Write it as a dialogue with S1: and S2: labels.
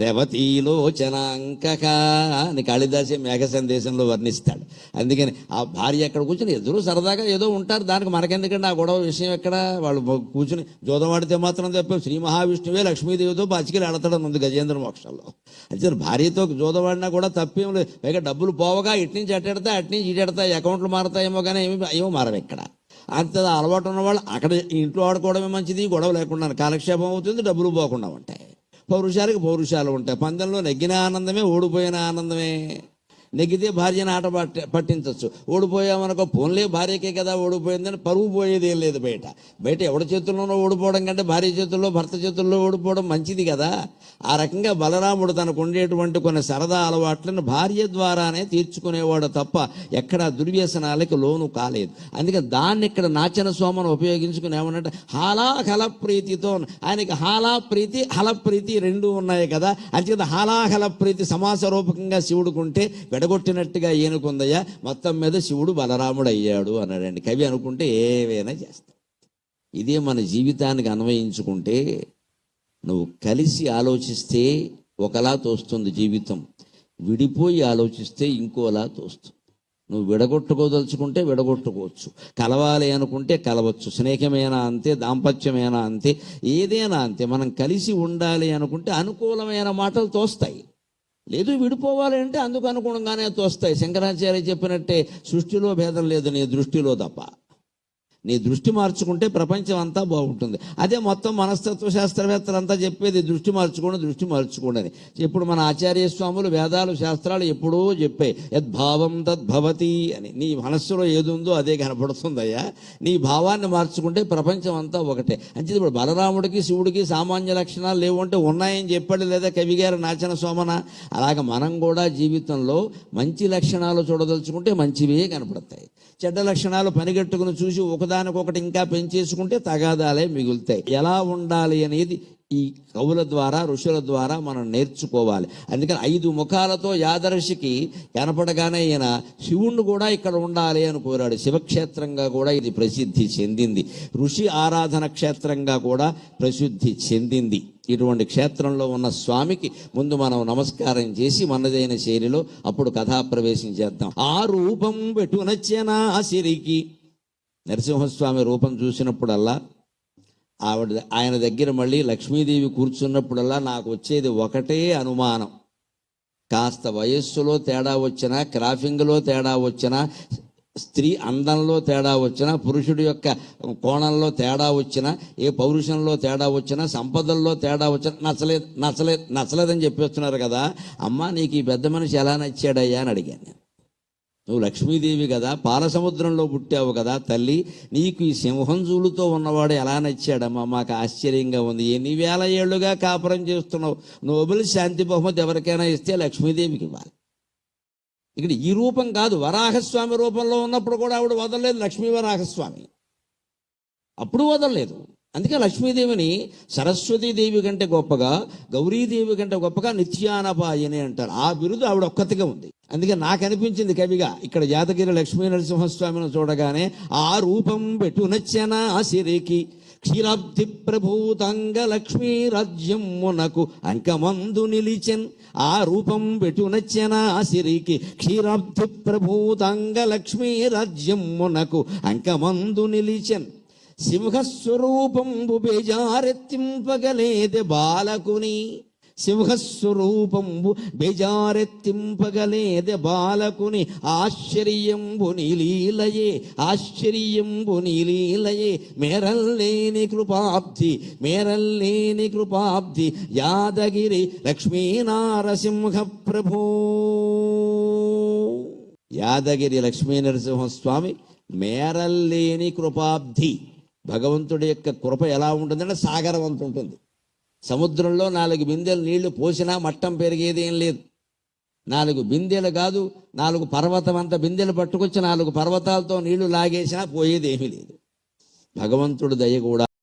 S1: రవతీలోచనాంకక అని కాళిదాసి మేఘ సందేశంలో వర్ణిస్తాడు. అందుకని ఆ భార్య ఎక్కడ కూర్చుని ఎదురు సరదాగా ఏదో ఉంటారు దానికి మనకెందుకండి? ఆ గొడవ విషయం ఎక్కడ? వాళ్ళు కూర్చుని జోదవాడితే మాత్రం తప్ప శ్రీ మహావిష్ణువే లక్ష్మీదేవితో బాచికలు ఆడతాడని ఉంది గజేంద్ర మోక్షంలో. అయితే భార్యతో జోదవాడినా కూడా తప్పేం లేదు. పైగా డబ్బులు పోవగా ఇట్నుంచి అట్టెడతా అటు నుంచి అకౌంట్లు మారతాయేమో కానీ ఏమి ఏమో మారవు ఇక్కడ. అంత అలవాటు ఉన్న వాళ్ళు అక్కడ ఇంట్లో ఆడుకోవడమే మంచిది గొడవ లేకుండా కాలక్షేపం అవుతుంది డబ్బులు పోకుండా ఉంటాయి. పౌరుషాలకు పౌరుషాలు ఉంటాయి. పందెంలో నెగ్గిన ఆనందమే ఓడిపోయిన ఆనందమే. నెగ్గితే భార్యను ఆట పట్ట పట్టించవచ్చు ఓడిపోయామనుకో ఫోన్లే భార్యకే కదా ఓడిపోయిందని పరువు పోయేది ఏం లేదు బయట. బయట ఎవడి చేతుల్లోనో ఓడిపోవడం కంటే భార్య చేతుల్లో భర్త చేతుల్లో ఓడిపోవడం మంచిది కదా. ఆ రకంగా బలరాముడు తనకు ఉండేటువంటి కొన్ని సరదా అలవాట్లను భార్య ద్వారానే తీర్చుకునేవాడు తప్ప ఎక్కడ దుర్వ్యసనాలకి లోను కాలేదు. అందుకని దాన్ని ఇక్కడ నాచన సోమను ఉపయోగించుకుని ఏమన్నట్టు హాలా హల ప్రీతితో ఆయనకి హాలా ప్రీతి హల ప్రీతి రెండు ఉన్నాయి కదా. అంతేకాదు హాలాహల ప్రీతి సమాస రూపకంగా శివుడుకుంటే విడగొట్టినట్టుగా ఈయనకుందయ్యా మొత్తం మీద శివుడు బలరాముడు అయ్యాడు అన్నాడండి. కవి అనుకుంటే ఏవైనా చేస్తాడు ఇదే మన జీవితానికి అన్వయించుకుంటే నువ్వు కలిసి ఆలోచిస్తే ఒకలా తోస్తుంది జీవితం. విడిపోయి ఆలోచిస్తే ఇంకోలా తోస్తుంది. నువ్వు విడగొట్టుకోదలుచుకుంటే విడగొట్టుకోవచ్చు. కలవాలి అనుకుంటే కలవచ్చు. స్నేహమైనా అంతే దాంపత్యమేనా అంతే ఏదైనా అంతే. మనం కలిసి ఉండాలి అనుకుంటే అనుకూలమైన మాటలు తోస్తాయి. లేదు విడిపోవాలి అంటే అందుకు అనుగుణంగానే తోస్తాయి. శంకరాచార్య చెప్పినట్టే సృష్టిలో భేదం లేదు నీ దృష్టిలో తప్ప. నీ దృష్టి మార్చుకుంటే ప్రపంచం అంతా బాగుంటుంది. అదే మొత్తం మనస్తత్వ శాస్త్రవేత్తలు అంతా చెప్పేది దృష్టి మార్చుకోండి దృష్టి మార్చుకోండి అని. ఇప్పుడు మన ఆచార్య స్వాములు వేదాలు శాస్త్రాలు ఎప్పుడూ చెప్పాయి యద్భావం తద్భవతి అని. నీ మనస్సులో ఏది ఉందో అదే కనపడుతుందయ్యా. నీ భావాన్ని మార్చుకుంటే ప్రపంచం అంతా ఒకటే. అంటే ఇప్పుడు బలరాముడికి శివుడికి సామాన్య లక్షణాలు లేవు అంటే ఉన్నాయని చెప్పాడు లేదా కవిగారు నాచన సోమన? అలాగ మనం కూడా జీవితంలో మంచి లక్షణాలు చూడదలుచుకుంటే మంచివే కనపడతాయి. చెడ్డ లక్షణాలు పనిగట్టుకుని చూసి ఒకదా ఒకదానికొకటి ఇంకా పెంచేసుకుంటే తగాదాలే మిగులుతాయి. ఎలా ఉండాలి అనేది ఈ కవుల ద్వారా ఋషుల ద్వారా మనం నేర్చుకోవాలి. అందుకని ఐదు ముఖాలతో యాదర్శికి కనపడగానే ఈయన శివుణ్ణి కూడా ఇక్కడ ఉండాలి అని కోరాడు. శివక్షేత్రంగా కూడా ఇది ప్రసిద్ధి చెందింది. ఋషి ఆరాధన క్షేత్రంగా కూడా ప్రసిద్ధి చెందింది. ఇటువంటి క్షేత్రంలో ఉన్న స్వామికి ముందు మనం నమస్కారం చేసి మనదైన శైలిలో అప్పుడు కథాప్రవేశం చేద్దాం. ఆ రూపం పెట్టునచ్చెనా సిరికి. నరసింహస్వామి రూపం చూసినప్పుడల్లా ఆవిడ ఆయన దగ్గర మళ్ళీ లక్ష్మీదేవి కూర్చున్నప్పుడల్లా నాకు వచ్చేది ఒకటే అనుమానం. కాస్త వయస్సులో తేడా వచ్చినా క్రాఫింగ్లో తేడా వచ్చినా స్త్రీ అందంలో తేడా వచ్చినా పురుషుడి యొక్క కోణంలో తేడా వచ్చినా ఏ పౌరుషంలో తేడా వచ్చినా సంపదల్లో తేడా వచ్చినా నచ్చలేదు నచ్చలేదు నచ్చలేదని చెప్పేస్తున్నారు కదా అమ్మ నీకు ఈ పెద్ద మనిషి ఎలా నచ్చాడయ్యా అని అడిగాను నేను. నువ్వు లక్ష్మీదేవి కదా పాలసముద్రంలో పుట్టావు కదా తల్లి నీకు ఈ సింహంజులతో ఉన్నవాడు ఎలా నచ్చాడమ్మా? మాకు ఆశ్చర్యంగా ఉంది. ఎన్ని వేల ఏళ్ళుగా కాపురం చేస్తున్నావు? నోబెల్ శాంతి బహుమతి ఎవరికైనా ఇస్తే లక్ష్మీదేవికి ఇవ్వాలి. ఇక్కడ ఈ రూపం కాదు వరాహస్వామి రూపంలో ఉన్నప్పుడు కూడా ఆవిడ వదలలేదు లక్ష్మీ వరాహస్వామి. అప్పుడు వదలలేదు. అందుకే లక్ష్మీదేవిని సరస్వతీదేవి కంటే గొప్పగా గౌరీదేవి కంటే గొప్పగా నిత్యానపాయని అంటారు. ఆ బిరుదు ఆవిడ ఒక్కతిగా ఉంది. అందుకే నాకు అనిపించింది కవిగా ఇక్కడ యాదగిరి లక్ష్మీ నరసింహస్వామిని చూడగానే ఆ రూపం పెట్టునచ్చనా సిరికి క్షీరాబ్ది ప్రభూతంగ లక్ష్మీ రాజ్యమునకు అంకమందు నిలిచెన్. ఆ రూపం పెట్టునచ్చనా సిరికి క్షీరాబ్ది ప్రభూతంగ లక్ష్మీ రాజ్యమునకు అంకమందు నిలిచెన్. సింహస్వరూపంబు బేజారెత్తింపగలేదే బాలకుని సింహస్వరూపంబు బిజారెత్తింపగలేద బాలకుని ఆశ్చర్యంబు నీలీలయే ఆశ్చర్యంబు నీలీలయే. మేరల్లేని కృపాబ్ధి మేరల్లేని కృపాబ్ధి యాదగిరి లక్ష్మీనారసింహ ప్రభో యాదగిరి లక్ష్మీ నరసింహస్వామి మేరల్లేని కృపాబ్ధి. భగవంతుడి యొక్క కృప ఎలా ఉంటుందంటే సాగరవంతు ఉంటుంది సముద్రంలో నాలుగు బిందెలు నీళ్ళు పోసినా మట్టం పెరిగేది ఏం లేదు. నాలుగు బిందెలు కాదు నాలుగు పర్వతం అంత బిందెలు పట్టుకొచ్చి నాలుగు పర్వతాలతో నీళ్ళు లాగేసినా పోయేది ఏమీ లేదు. భగవంతుడు దయ కూడా